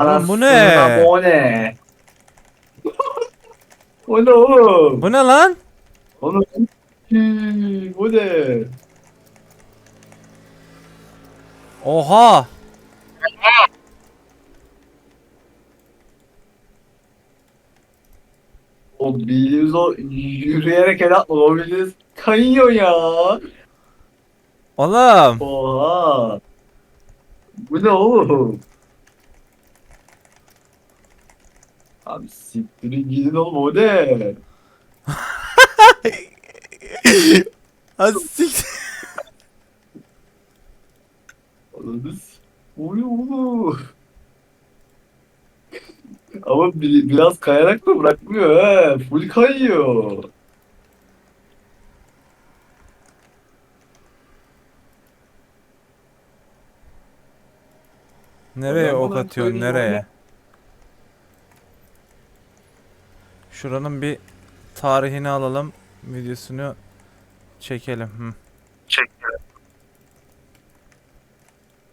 Oğlum bu ne? Anasını Bu ne? o ne oğlum? Bu ne lan? Oğlum. Hii, Bu ne? Oha. O bildiğimiz o yürüyerek el atma. O bildiğimiz kayıyor ya. Oğlum. Oha. Bu ne oğlum? Abi siktirin gidin oğlum o ne? Ha siktir. Anladınız? Oy oğlum. Ama bir- biraz kayarak da bırakmıyor he. Full kayıyor. Nereye Adam ok bana atıyorsun söylüyor nereye? ya. Şuranın bir tarihini alalım. Videosunu çekelim. Hı.